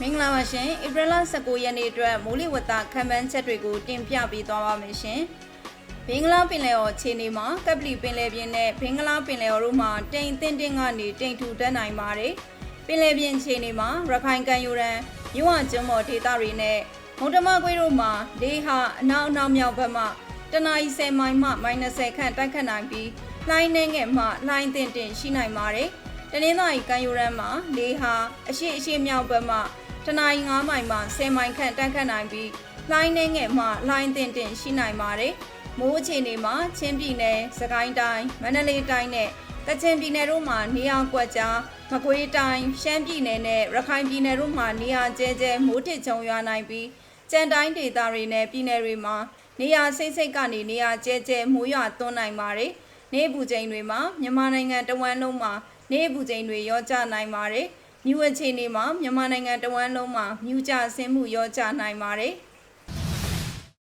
မင်္ဂလာပါရှင်ဧပြီလ19ရက်နေ့အတွက်မိုးလေဝသခန့်မှန်းချက်တွေကိုတင်ပြပေးသွားပါမယ်ရှင်ဘင်္ဂလားပင်လယ်ော်ခြေနေမှာကပလီပင်လယ်ပြင်နဲ့ဘင်္ဂလားပင်လယ်ော်တို့မှာတိမ်တင်းတင်းကနေတိမ်ထူတက်နိုင်ပါတယ်ပင်လယ်ပြင်ခြေနေမှာရခိုင်ကမ်းရိုးတန်းမြဝကျွန်းပေါ်ဒေသတွေနဲ့မုံတမကွေးတို့မှာလေဟာအနောက်အနောက်မြောက်ဘက်မှတနအီ10မိုင်မှ -30 ခန့်တိုက်ခတ်နိုင်ပြီးလှိုင်းနှင်းငယ်မှလှိုင်းတင်တင်ရှိနိုင်ပါတယ် တနင်္သာရီကမ်းရိုးတန်းမှာလေဟာအရှိအရှိမြောက်ဘက်မှတနင်္ဂနွေ9မိုင်မှ10မိုင်ခန့်တက်ခတ်နိုင်ပြီးလှိုင်းနှင်းငယ်မှလှိုင်းတင်တင်ရှိနိုင်ပါတယ်။မိုးအခြေအနေမှာချင်းပြည်နယ်၊စကိုင်းတိုင်း၊မန္တလေးတိုင်းနဲ့ကချင်ပြည်နယ်တို့မှာနေရာကွက်ကြားမကွေးတိုင်း၊ရှမ်းပြည်နယ်နဲ့ရခိုင်ပြည်နယ်တို့မှာနေရာကျဲကျဲမိုးတစ်ချုံရွာနိုင်ပြီးကြံတိုင်းဒေသတွေနဲ့ပြည်နယ်တွေမှာနေရာစိတ်စိတ်ကနေနေရာကျဲကျဲမိုးရွာသွန်းနိုင်ပါတယ်။နေပူချိန်တွေမှာမြန်မာနိုင်ငံတဝန်းလုံးမှာ နေပူချိန်တွေရောကျနိုင်ပါတယ်။မြူအခြေအနေမှာမြန်မာနိုင်ငံတဝန်းလုံးမှာမြူကြဆင်းမှုရောကြနိုင်ပါတယ်။